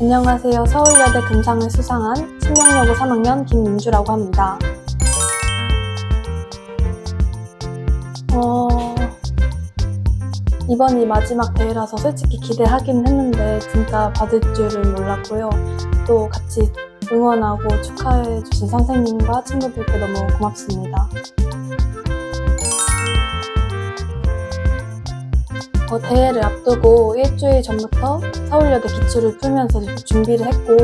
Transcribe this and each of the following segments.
안녕하세요. 서울여대 금상을 수상한 신명여고 3학년 김민주라고 합니다. 어, 이번이 마지막 대회라서 솔직히 기대하긴 했는데 진짜 받을 줄은 몰랐고요. 또 같이 응원하고 축하해주신 선생님과 친구들께 너무 고맙습니다. 어, 대회를 앞두고 일주일 전부터 서울여대 기출을 풀면서 준비를 했고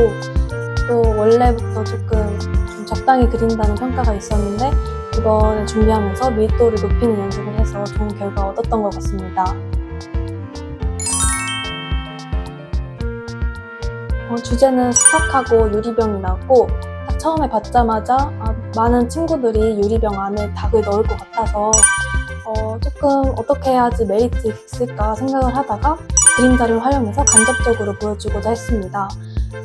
또 원래부터 조금 좀 적당히 그린다는 평가가 있었는데 이번에 준비하면서 밀도를 높이는 연습을 해서 좋은 결과 얻었던 것 같습니다. 어, 주제는 스탁하고 유리병이 나왔고 딱 처음에 받자마자 아, 많은 친구들이 유리병 안에 닭을 넣을 것 같아서 어, 조금 어떻게 해야지 메리트 있을까 생각을 하다가 그림자를 활용해서 간접적으로 보여주고자 했습니다.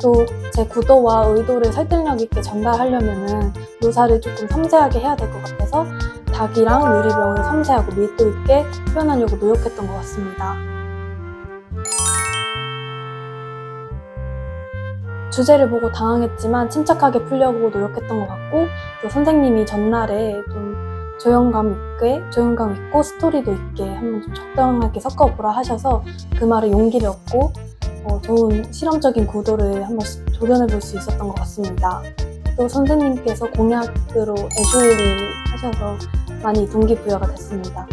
또 제 구도와 의도를 설득력 있게 전달하려면은 묘사를 조금 섬세하게 해야 될 것 같아서 닭이랑 유리병을 섬세하고 밀도 있게 표현하려고 노력했던 것 같습니다. 주제를 보고 당황했지만 침착하게 풀려고 노력했던 것 같고 또 선생님이 전날에 좀 조용감 있게 조용감 있고 스토리도 있게 한번 좀 적당하게 섞어보라 하셔서 그 말에 용기를 얻고 어, 좋은 실험적인 구도를 한번 도전해 볼 수 있었던 것 같습니다. 또 선생님께서 공약으로 애슐리 하셔서 많이 동기부여가 됐습니다.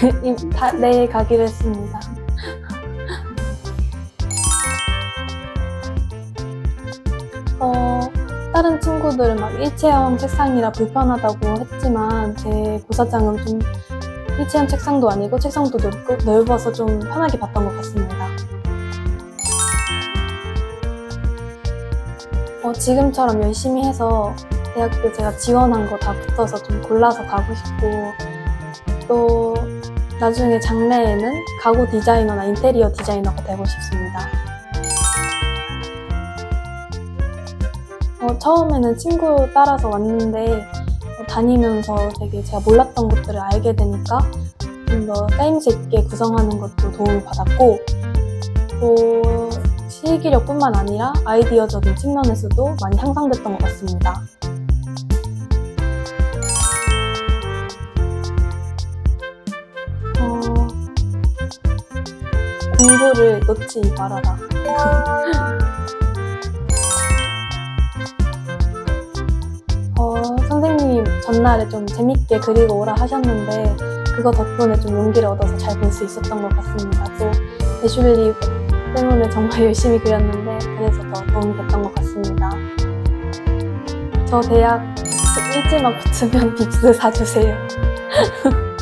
이- 다, 내일 가기로 했습니다. 어, 다른 친구들은 막 일체형 책상이라 불편하다고 했지만 제 고사장은 좀 일체형 책상도 아니고 책상도 넓고, 넓어서 좀 편하게 봤던 것 같습니다. 어, 지금처럼 열심히 해서 대학교 제가 지원한 거 다 붙어서 좀 골라서 가고 싶고 또 나중에 장래에는 가구 디자이너나 인테리어 디자이너가 되고 싶습니다. 어, 처음에는 친구 따라서 왔는데 어, 다니면서 되게 제가 몰랐던 것들을 알게 되니까 좀 더 짜임새 있게 구성하는 것도 도움을 받았고 또 실기력뿐만 아니라 아이디어적인 측면에서도 많이 향상됐던 것 같습니다. 어, 공부를 놓지 말아라. 전날에 좀 재밌게 그리고 오라 하셨는데 그거 덕분에 좀 용기를 얻어서 잘 볼 수 있었던 것 같습니다. 또 애슐리 때문에 정말 열심히 그렸는데 그래서 더 도움이 됐던 것 같습니다. 저 대학 일지만 붙으면 빕스 사주세요.